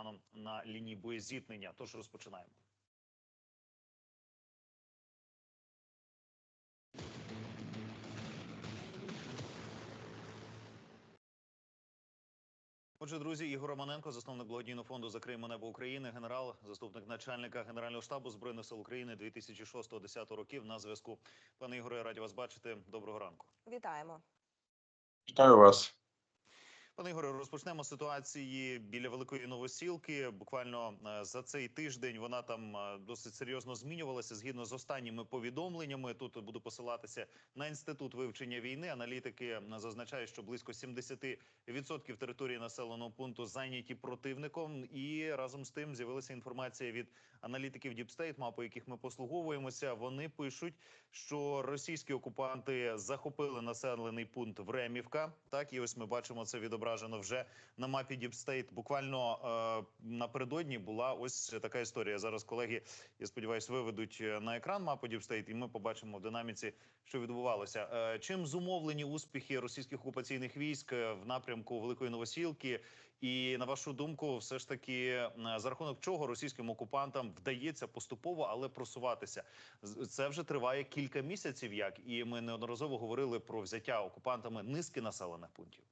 станом на лінії боєзіткнення. Тож розпочинаємо. Отже, друзі, Ігор Романенко, засновник благодійного фонду «Закриємо небо України, генерал, заступник начальника Генерального штабу збройних сил України 2006-2010 років. На зв'язку. Пане Ігоре, раді вас бачити. Доброго ранку. Вітаємо. Вітаю вас. Пане Ігоре, розпочнемо ситуації біля великої новосілки. Буквально е, за цей тиждень вона там е, досить серйозно змінювалася. Згідно з останніми повідомленнями, тут буду посилатися на інститут вивчення війни. Аналітики зазначають, що близько 70% території населеного пункту зайняті противником. І разом з тим з'явилася інформація від аналітиків State, мапи яких ми послуговуємося. Вони пишуть, що російські окупанти захопили населений пункт Времівка. Так і ось ми бачимо це відображено вже на мапі State. Буквально е, напередодні була ось така історія. Зараз колеги, я сподіваюся, виведуть е, на екран мапу State, і ми побачимо в динаміці, що відбувалося. Е, чим зумовлені успіхи російських окупаційних військ е, в напрямку Великої Новосілки? І на вашу думку, все ж таки, е, за рахунок чого російським окупантам вдається поступово, але просуватися? Це вже триває кілька місяців, як і ми неодноразово говорили про взяття окупантами низки населених пунктів.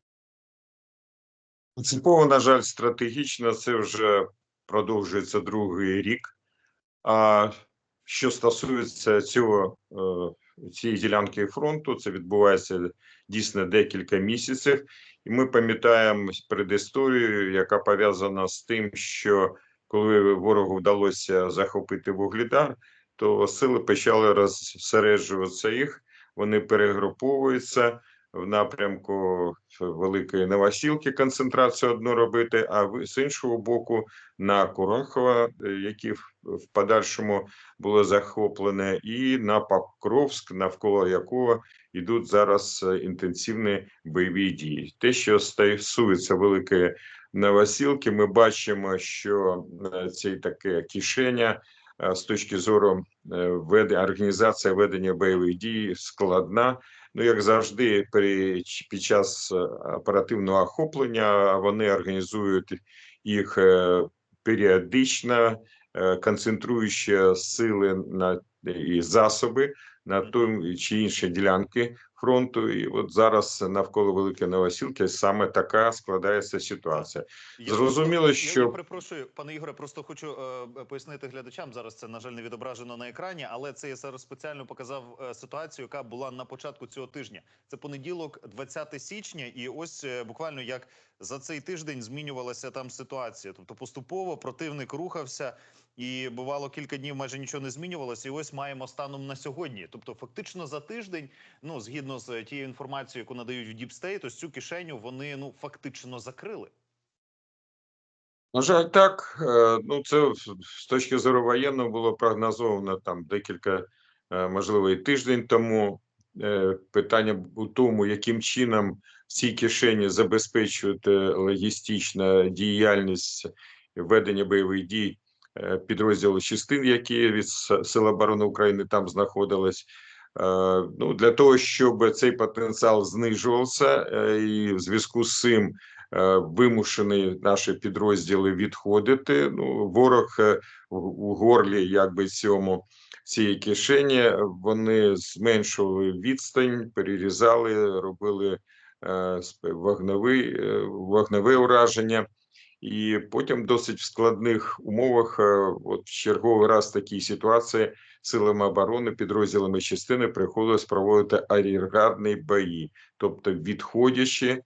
Принципово, на жаль, стратегічно це вже продовжується другий рік. А що стосується цього е, цієї ділянки фронту, це відбувається дійсно декілька місяців, і ми пам'ятаємо предісторію, яка пов'язана з тим, що коли ворогу вдалося захопити вугледар, то сили почали розсереджуватися їх, вони перегруповуються в напрямку Великої Новосілки концентрацію одну робити, а з іншого боку на Курахова, е, які в подальшому було захоплене, і на Покровськ, навколо якого йдуть зараз е, інтенсивні бойові дії. Те, що стосується Великої Новосілки, ми бачимо, що е, це таке кишеня е, з точки зору організація ведення бойових дій складна. Ну, як завжди, при під час е, оперативного охоплення вони організують їх е, періодично, е, концентруючи сили на і засоби на той чи інші ділянки фронту. І от зараз навколо Великої Новосілки саме така складається ситуація. Я Зрозуміло, просто- я- що- я перепрошую, пане Ігоре. Просто хочу е, пояснити глядачам. Зараз це на жаль не відображено на екрані, але це я зараз спеціально показав е, ситуацію, яка була на початку цього тижня. Це понеділок, 20 січня, і ось е, буквально як за цей тиждень змінювалася там ситуація. Тобто поступово противник рухався. І бувало кілька днів майже нічого не змінювалося. І ось маємо станом на сьогодні. Тобто, фактично за тиждень, ну згідно з тією інформацією, яку надають в State, ось цю кишеню вони ну фактично закрили. На жаль, так. Е, Ну, це з точки зору воєнного було прогнозовано там декілька, е, можливо, і тиждень тому. Е, Питання у тому, яким чином в цій кишені забезпечувати логістична діяльність ведення бойових дій е, підрозділу частин, які від С- Сил оборони України там знаходились. Е, Ну, для того, щоб цей потенціал знижувався, е, і в зв'язку з цим е, вимушені наші підрозділи відходити. Ну, ворог е, у горлі, якби цьому цієї кишені, вони зменшували відстань, перерізали, робили е, вогневий, е, вогневе ураження. І потім досить в складних умовах, е, от в черговий раз в такій ситуації силами оборони, підрозділами частини приходилось проводити ар'єргардні бої, тобто відходячи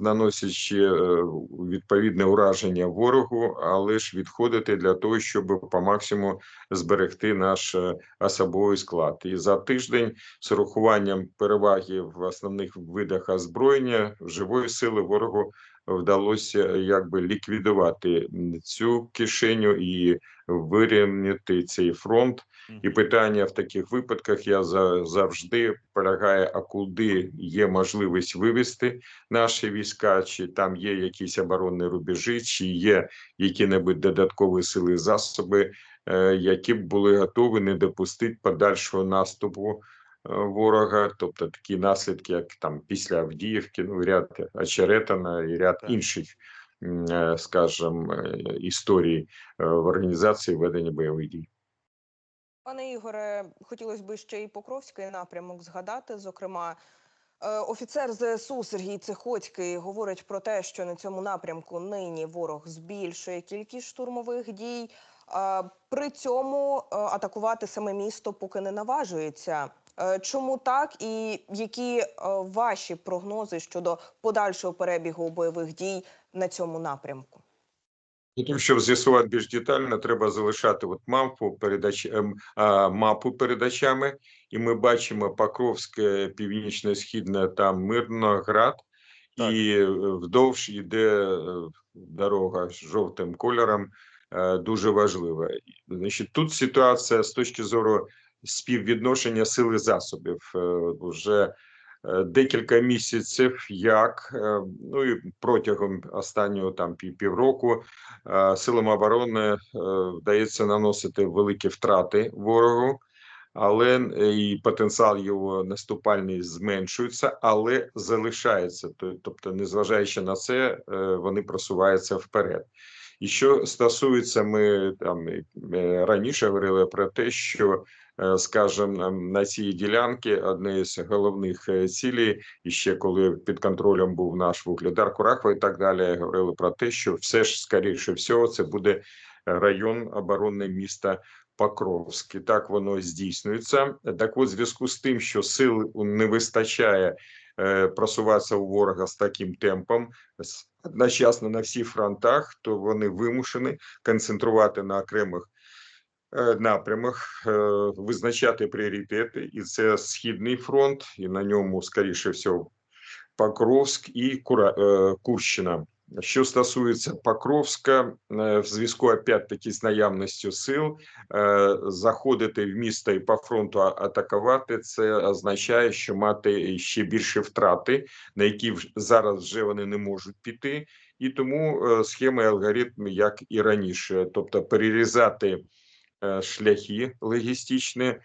наносячи е, відповідне ураження ворогу, але ж відходити для того, щоб по максимуму зберегти наш е, особовий склад. І за тиждень з урахуванням переваги в основних видах озброєння живої сили ворогу вдалося якби ліквідувати цю кишеню і вирівняти цей фронт. І питання в таких випадках я за, завжди полягає, а куди є можливість вивести наші війська, чи там є якісь оборонні рубежі, чи є які-небудь додаткові сили засоби, е, які б були готові не допустити подальшого наступу е, ворога, тобто такі наслідки, як там після Авдіївки, ну ряд Очеретина і ряд інших е, скажем, е, історії е, в організації ведення бойових дій. Пане Ігоре, хотілося б ще і Покровський напрямок згадати. Зокрема, офіцер ЗСУ Сергій Цихоцький говорить про те, що на цьому напрямку нині ворог збільшує кількість штурмових дій. При цьому атакувати саме місто поки не наважується. Е, Чому так і які е, ваші прогнози щодо подальшого перебігу бойових дій на цьому напрямку? Для того, щоб з'ясувати більш детально, треба залишати от мапу передач ем, мапу передачами, і ми бачимо Покровське, північно-східне, там Мирноград, Так. і е, вдовж іде е, дорога з жовтим кольором, дуже важлива. Значить, тут ситуація з точки зору співвідношення сил і засобів е, вже е, декілька місяців, як е, ну і протягом останнього там півроку силам оборони вдається наносити великі втрати ворогу, але і потенціал його наступальний зменшується, але залишається. То- Тобто, незважаючи на це, вони просуваються вперед. І що стосується, ми там раніше говорили про те, що скажімо, ем, на цій ділянці одне з головних е, цілей, і ще коли під контролем був наш вугледар Курахова і так далі, говорили про те, що все ж скоріше всього це буде район оборони міста Покровськ. І так воно здійснюється. Так от, в зв'язку з тим, що сил не вистачає е, просуватися у ворога з таким темпом, одночасно на всіх фронтах, то вони вимушені концентрувати на окремих е, напрямах, е, визначати пріоритети, і це східний фронт, і на ньому, скоріше всього, Покровськ і Кура, е, Курщина. Що стосується Покровська, е, в зв'язку опять-таки з наявністю сил, е, заходити в місто і по фронту атакувати, це означає, що мати ще більше втрати, на які зараз вже вони не можуть піти, і тому е, схема і алгоритм, як і раніше, тобто перерізати е, шляхи логістичні е,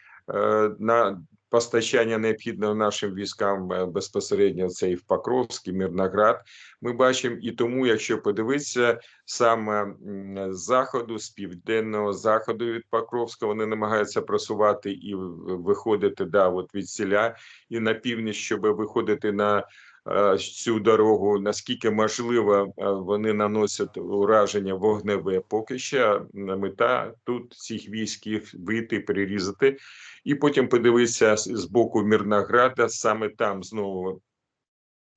на постачання необхідного нашим військам е, безпосередньо це і в Покровськ, і Мирноград. Ми бачимо, і тому, якщо подивитися саме з заходу, з південного заходу від Покровська, вони намагаються просувати і виходити да, от від селя і на північ, щоб виходити на е, цю дорогу, наскільки можливо, е, вони наносять ураження вогневе. Поки що мета тут цих військ їх вийти, перерізати, і потім подивитися з боку Мирнограда, саме там знову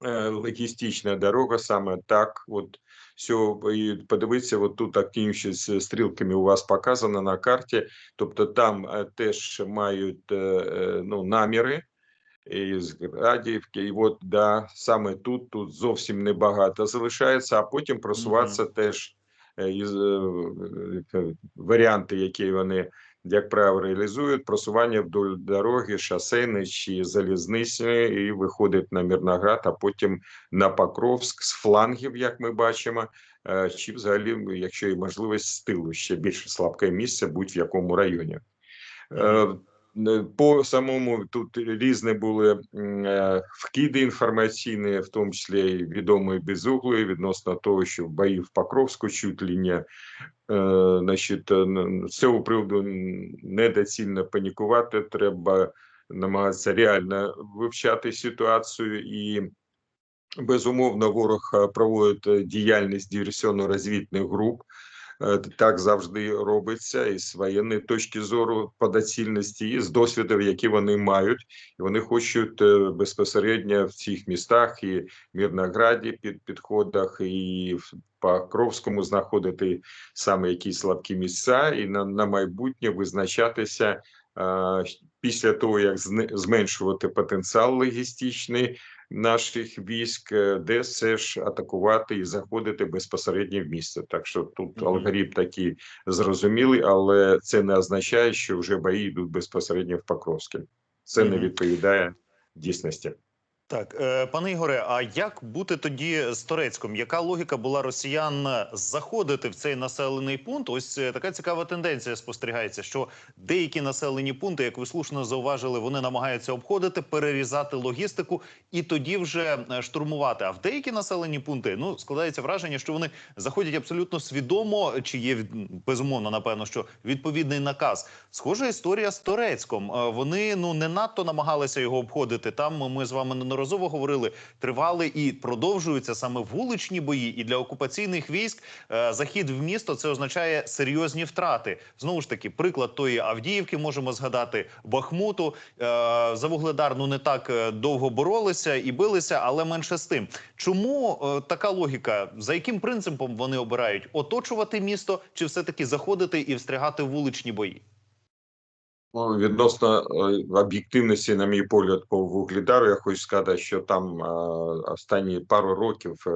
е, логістична дорога, саме так. От все, і подивитися, от тут активніше з стрілками у вас показано на карті. Тобто там е, теж мають е, е, ну, наміри із Градівки, і от да, саме тут, тут зовсім небагато залишається, а потім просуватися теж е, із е, е, варіанти, які вони, як правило, реалізують, просування вдоль дороги, шосейні чи залізничні, і виходить на Мірноград, а потім на Покровськ з флангів, як ми бачимо, чи взагалі, якщо є можливість, з тилу ще більше слабке місце, будь в якому районі. Е, По самому тут різні були е, вкиди інформаційні, в тому числі відомої безуглої, відносно того, що в бої в Покровську чуть не е, значить, е, з цього приводу недоцільно панікувати. Треба намагатися реально вивчати ситуацію і. Безумовно, ворог е, проводить е, діяльність диверсійно-розвідних груп. Е, Так завжди робиться і з воєнної точки зору по доцільності, і з досвідів, які вони мають, і вони хочуть е, безпосередньо в цих містах і Мірнограді під підходах, і в Покровському знаходити саме якісь слабкі місця, і на, на майбутнє визначатися е, після того, як зменшувати потенціал логістичний наших військ, е, де все ж атакувати і заходити безпосередньо в місце. Так що тут алгоритм такий зрозумілий, але це не означає, що вже бої йдуть безпосередньо в Покровське. Це не відповідає дійсності. Так, е, пане Ігоре, а як бути тоді з Торецьком? Яка логіка була росіян заходити в цей населений пункт? Ось е, така цікава тенденція спостерігається, що деякі населені пункти, як ви слушно зауважили, вони намагаються обходити, перерізати логістику і тоді вже е, штурмувати. А в деякі населені пункти ну складається враження, що вони заходять абсолютно свідомо, чи є безумовно, напевно, що відповідний наказ. Схожа історія з Торецьком. Вони ну не надто намагалися його обходити. Там ми з вами неодноразово говорили, тривали і продовжуються саме вуличні бої. І для окупаційних військ е, захід в місто це означає серйозні втрати. Знову ж таки, приклад тої Авдіївки можемо згадати Бахмуту. Е, За Вугледар ну не так е, довго боролися і билися, але менше з тим. Чому е, така логіка? За яким принципом вони обирають оточувати місто, чи все таки заходити і встрягати вуличні бої? Ну, відносно е, об'єктивності, на мій погляд, по вуглідару, я хочу сказати, що там е, останні пару років е,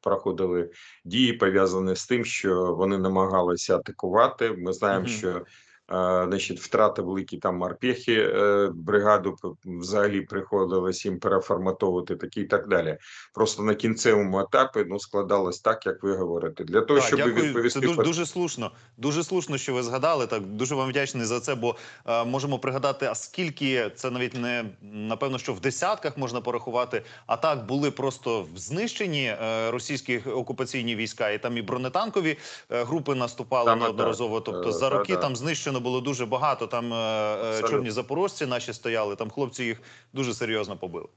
проходили дії, пов'язані з тим, що вони намагалися атакувати. Ми знаємо, Мгм. що е, значить, втрати великі там морпехи, е, бригаду взагалі приходилось їм переформатовувати такі і так далі. Просто на кінцевому етапі ну, складалось так, як ви говорите. Для того, щоб відповісти Це дуже, дуже слушно. Дуже слушно, що ви згадали. Так дуже вам вдячний за це. Бо е, можемо пригадати, а скільки це навіть не напевно, що в десятках можна порахувати. А так були просто знищені е, російські окупаційні війська, і там і бронетанкові е, групи наступали неодноразово. Тобто Е, за роки да-да. там знищено було дуже багато. Там е, е, Абсолютно. чорні запорожці наші стояли. Там хлопці їх дуже серйозно побили.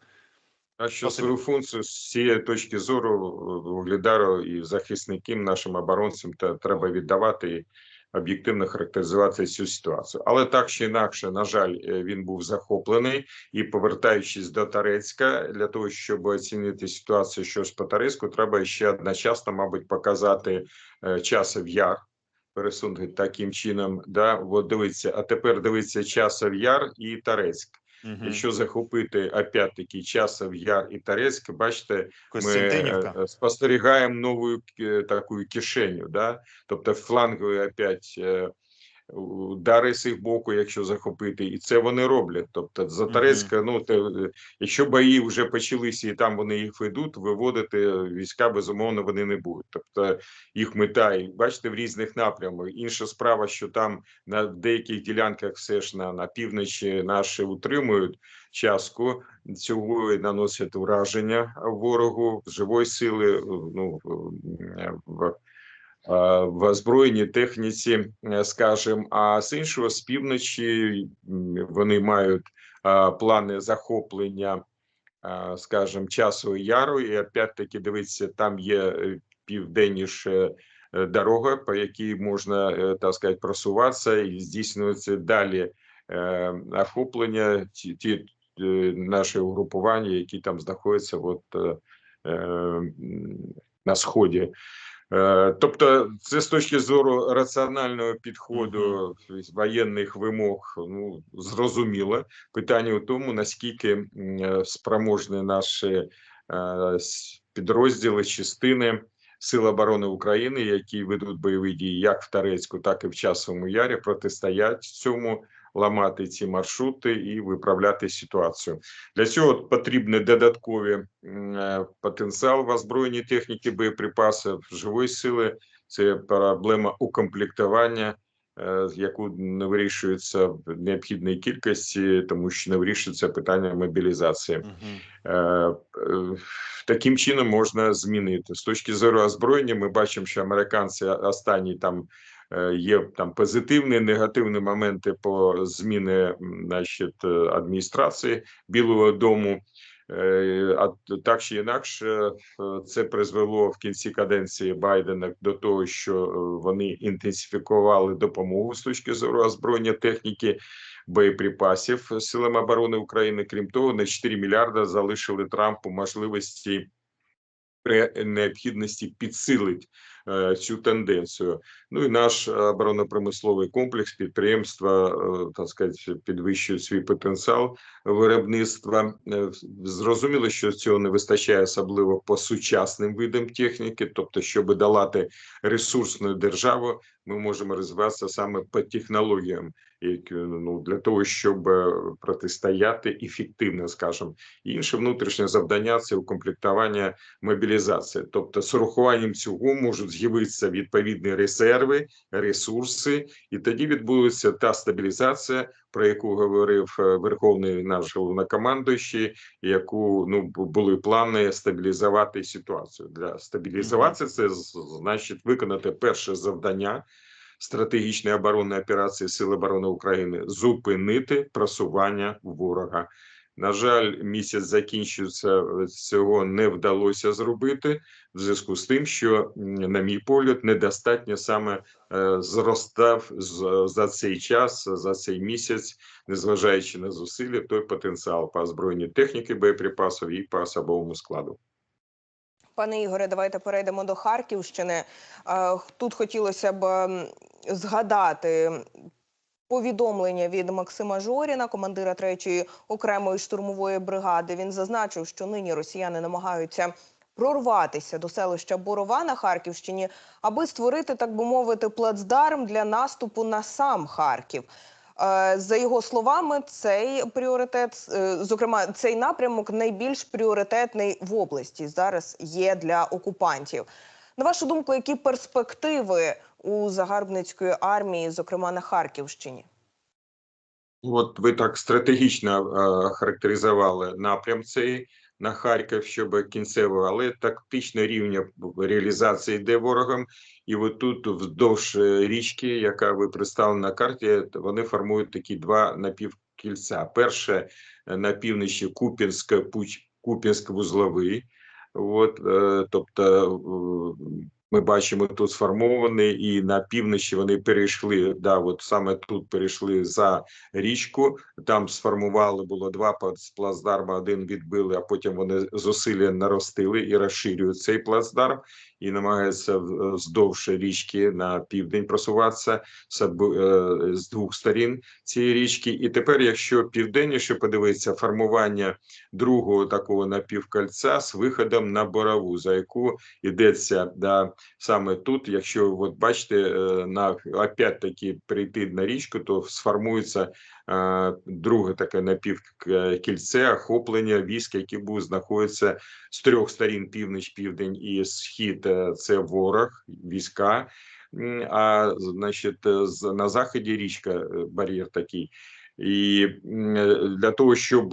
А що свою функцію з цієї точки зору Вугледару і захисникам, нашим оборонцям, та треба віддавати і об'єктивно характеризувати цю ситуацію. Але так чи інакше, на жаль, е, він був захоплений. І повертаючись до Торецька, для того, щоб оцінити ситуацію, що ж по Торецьку, треба ще одночасно, мабуть, показати е, часов яр. Пересунути таким чином, да, от дивиться, а тепер дивиться часов яр і Тарецьк. Угу. Якщо захопити опять-таки часов яр і Тарецьк, бачите, ми е, спостерігаємо нову е, таку кишеню, да? тобто флангові опять е, удари з їх боку, якщо захопити, і це вони роблять. Тобто за Мгм. Ну те, якщо бої вже почалися і там вони їх ведуть, виводити війська безумовно вони не будуть. Тобто їх мета, і бачите, в різних напрямах. Інша справа, що там на деяких ділянках все ж на, на півночі наші утримують частку цього і наносять ураження ворогу живої сили. Ну в, в озброєній техніці, е, скажімо, а з іншого з півночі вони мають е, плани захоплення, е, скажімо, часу яру, і опять-таки дивіться, там є е, південніше е, дорога, по якій можна е, так сказати, просуватися і здійснюється далі е, охоплення ті, ті е, наші угрупування, які там знаходяться от, е, е, на сході. Е, Тобто, це з точки зору раціонального підходу воєнних вимог, ну зрозуміло. Питання у тому, наскільки е, спроможні наші е, підрозділи, частини Сил оборони України, які ведуть бойові дії як в Торецьку, так і в Часовому Ярі, протистоять цьому, ламати ці маршрути і виправляти ситуацію. Для цього потрібні додаткові е, потенціал в озброєнні техніки, боєприпасів, живої сили. Це проблема укомплектування, е, яку не вирішується в необхідній кількості, тому що не вирішується питання мобілізації. Е, Таким чином можна змінити з точки зору озброєння. Ми бачимо, що американці останні там є там позитивні, негативні моменти по зміни значить, е, адміністрації Білого Дому. Е, А так чи інакше, е, це призвело в кінці каденції Байдена до того, що е, вони інтенсифікували допомогу з точки зору озброєння техніки боєприпасів силам оборони України. Крім того, на 4 мільярда залишили Трампу можливості при необхідності підсилити е, цю тенденцію. Ну і наш оборонно-промисловий комплекс підприємства, е, так сказати, підвищують свій потенціал виробництва. Е, Зрозуміло, що цього не вистачає особливо по сучасним видам техніки, тобто, щоб долати ресурсну державу, ми можемо розвиватися саме по технологіям, які ну для того, щоб е, протистояти ефективно, скажімо. Інше внутрішнє завдання це укомплектування мобілізації. Тобто, з урахуванням цього можуть з'явитися відповідні резерви, ресурси, і тоді відбудеться та стабілізація, про яку говорив е, верховний наш головнокомандуючий, яку ну були плани стабілізувати ситуацію. Для стабілізації це значить виконати перше завдання стратегічної оборонної операції Сил оборони України зупинити просування ворога. На жаль, місяць закінчується. е, Цього не вдалося зробити в зв'язку з тим, що, на мій погляд, недостатньо саме е, зростав за цей час, за цей місяць, незважаючи на зусилля, той потенціал по озброєнні техніки, боєприпасів і по особовому складу. Пане Ігоре, давайте перейдемо до Харківщини. Е, Тут хотілося б згадати повідомлення від Максима Жоріна, командира 3-ї окремої штурмової бригади. Він зазначив, що нині росіяни намагаються прорватися до селища Борова на Харківщині, аби створити, так би мовити, плацдарм для наступу на сам Харків. Е, За його словами, цей пріоритет, е, зокрема, цей напрямок найбільш пріоритетний в області зараз є для окупантів. На вашу думку, які перспективи у загарбницької армії, зокрема на Харківщині? От ви так стратегічно е, характеризували напрям цей на Харків, щоб кінцево, але тактично рівня реалізації йде ворогом. І от тут вздовж е, річки, яка ви представлена на карті, вони формують такі два напівкільця. Перше е, на півночі Купінськ, Купінськ вузловий. Е, тобто ми бачимо тут сформований, і на півночі вони перейшли. Да, от саме тут перейшли за річку. Там сформували було два плац- плацдарми, один відбили, а потім вони зусилля наростили і розширюють цей плацдарм і намагаються в- вздовж річки на південь просуватися е, з двох сторін цієї річки. І тепер, якщо південніше подивитися, формування другого такого напівкольця з виходом на борову, за яку йдеться да, саме тут. Якщо от бачите, е, на опять таки прийти на річку, то сформується друге таке напівкільце охоплення військ, які будуть знаходитися з трьох сторін: північ, південь і схід. е, Це ворог, війська. А значить, е, на заході річка е, бар'єр такий. І е, для того, щоб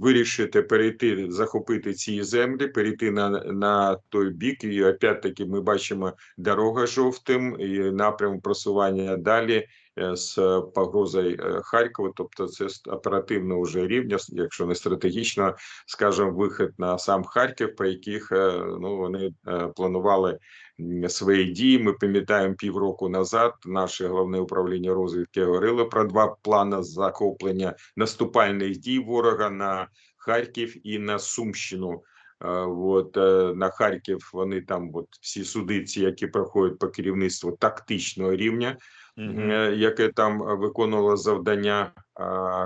вирішити перейти, захопити ці землі, перейти на, на той бік, і опять-таки ми бачимо дорога жовтим і напрям просування далі е, з погрозою е, Харкова. Тобто, це оперативно вже рівня, якщо не стратегічно, скажімо, вихід на сам Харків, по яких е, ну вони е, планували свої дії. Ми пам'ятаємо півроку назад. Наше головне управління розвідки говорило про два плани захоплення наступальних дій ворога на Харків і на Сумщину. Е, От е, на Харків вони там, от всі судиці, які проходять по керівництву тактичного рівня, е, яке там е, виконувало завдання.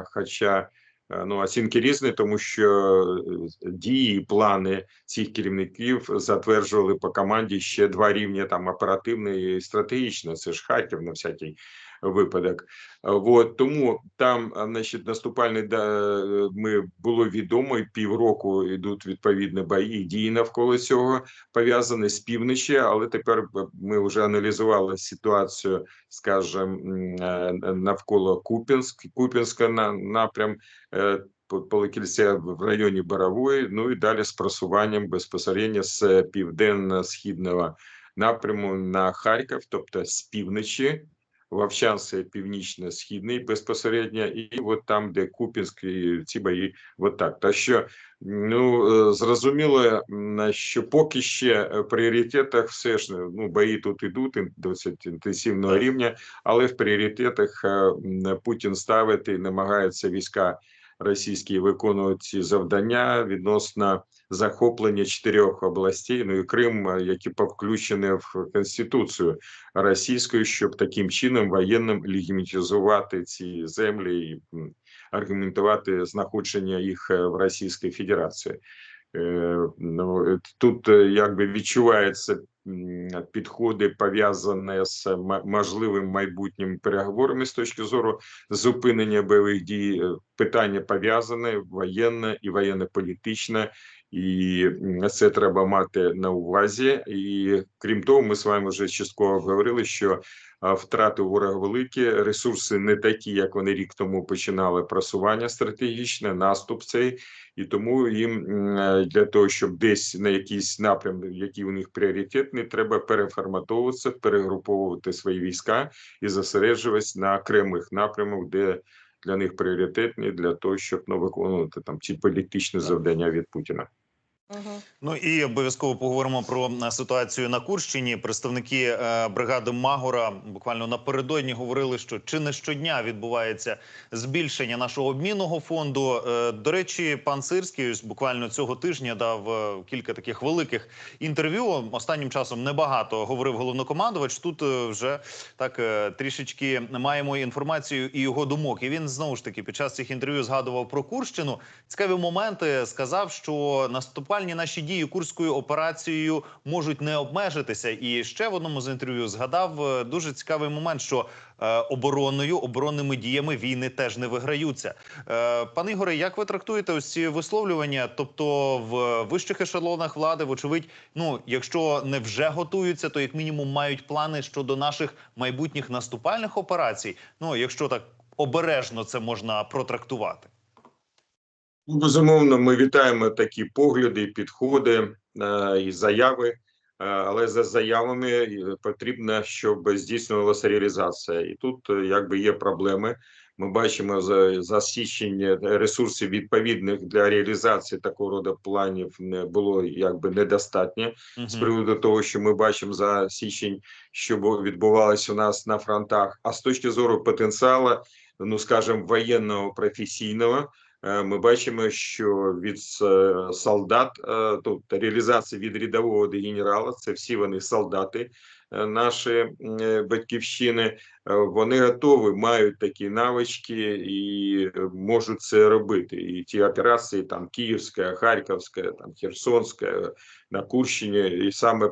Хоча е, ну оцінки різні, тому що е, дії, плани цих керівників затверджували по команді ще два рівня: там оперативне і стратегічне. Це ж Харків на всякий випадок. Вот тому там, значить, наступальний да, ми було відомо, і півроку йдуть відповідні бої, дії навколо цього пов'язані з півночі, але тепер е, ми вже аналізували ситуацію, скажімо, е, навколо Купінськ, Купінська на напрям. е, Поликільця в районі Борової, ну і далі з просуванням безпосередньо з південно-східного напряму на Харків, тобто з півночі Вовчанський північно-східний безпосередньо, і от там, де Купінськ, і ці бої, от так. Та що ну е, зрозуміло, що поки ще в пріоритетах все ж ну бої тут ідуть досить інтенсивного рівня, але в пріоритетах е, Путін ставить і намагається війська російські виконувати ці завдання відносно захоплення чотирьох областей, ну і Крим, е, які повключені в Конституцію російською, щоб таким чином воєнним легімітизувати ці землі і аргументувати знаходження їх е, в Російській Федерації. Е, Ну, тут якби відчуваються підходи пов'язані з можливим майбутнім переговорами з точки зору зупинення бойових дій. Питання пов'язане воєнне і воєнно-політичне, і це треба мати на увазі. І крім того, ми з вами вже частково обговорили, що втрати ворога великі, ресурси не такі, як вони рік тому починали просування стратегічне, наступ цей, і тому їм е, для того, щоб десь на якийсь напрям, який у них пріоритетний, треба переформатовуватися, перегруповувати свої війська і зосереджуватись на окремих напрямах, де для них пріоритетні для того, щоб ну, виконувати там ці політичні завдання від Путіна. Ну і обов'язково поговоримо про е, ситуацію на Курщині. Представники е, бригади Магора буквально напередодні говорили, що чи не щодня відбувається збільшення нашого обмінного фонду. Е, до речі, пан Сирський буквально цього тижня дав кілька таких великих інтерв'ю. Останнім часом небагато говорив головнокомандувач. Тут вже так трішечки маємо інформацію і його думок. І він знову ж таки під час цих інтерв'ю згадував про Курщину. Цікаві моменти сказав, що наступальні наші дії курською операцією можуть не обмежитися. І ще в одному з інтерв'ю згадав е, дуже цікавий момент, що е, оборонною оборонними діями війни теж не виграються. Е, пане Ігоре, як ви трактуєте ось ці висловлювання? Тобто в вищих ешелонах влади, вочевидь, ну якщо не вже готуються, то як мінімум мають плани щодо наших майбутніх наступальних операцій. Ну якщо так обережно це можна протрактувати. Ну, Безумовно, ми вітаємо такі погляди, підходи е, і заяви. е, Але за заявами е, потрібно, щоб здійснювалася реалізація. І тут е, якби є проблеми. Ми бачимо за, за ресурсів відповідних для реалізації такого роду планів не було якби недостатньо з приводу того, що ми бачимо за січень, що бу- відбувалося у нас на фронтах. А з точки зору потенціалу, ну скажімо, воєнного професійного, ми бачимо, що від е, солдат е, тут реалізація від рядового до генерала, це всі вони солдати е, наші е, батьківщини. Е, Вони готові, мають такі навички і е, можуть це робити. І ті операції, там Київська, Харківська, там Херсонська, на Курщині, і саме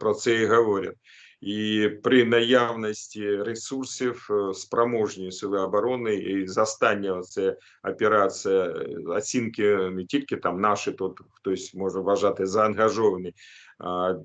про це і говорять. І при наявності ресурсів е, спроможні сили оборони і застання це операція е, оцінки не тільки там наші, тут хтось може вважати заангажовані,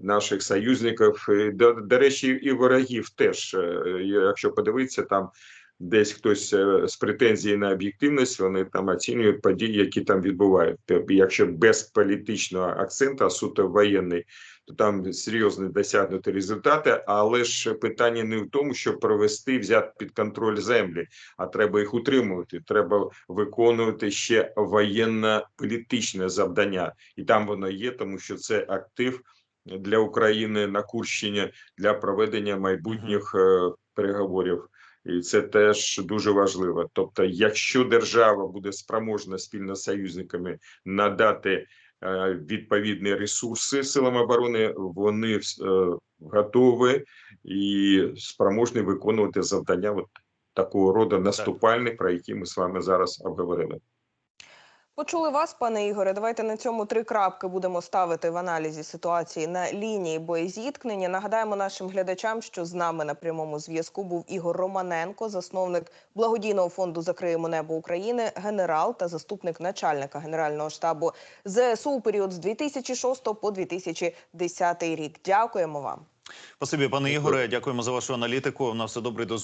наших союзників. До, до речі, і ворогів теж, е, якщо подивитися, там десь хтось е, з претензії на об'єктивність, вони там оцінюють події, які там відбувають. Тобто, Якщо без політичного акценту, а суто воєнний, то там серйозні досягнуті результати, але ж питання не в тому, щоб провести, взяти під контроль землі, а треба їх утримувати. Треба виконувати ще воєнно-політичне завдання, і там воно є, тому що це актив для України на Курщині для проведення майбутніх е, переговорів. І це теж дуже важливо. Тобто, якщо держава буде спроможна спільно з союзниками надати е, відповідні ресурси силам оборони, вони е, готові і спроможні виконувати завдання от такого роду наступальних, про які ми з вами зараз обговорили. Почули вас, пане Ігоре. Давайте на цьому три крапки будемо ставити в аналізі ситуації на лінії боєзіткнення. Нагадаємо нашим глядачам, що з нами на прямому зв'язку був Ігор Романенко, засновник благодійного фонду Закриємо небо України, генерал та заступник начальника генерального штабу ЗСУ у період з 2006 по 2010 рік. Дякуємо вам. Спасибі, пане Ігоре. Дякуємо за вашу аналітику. На все добре до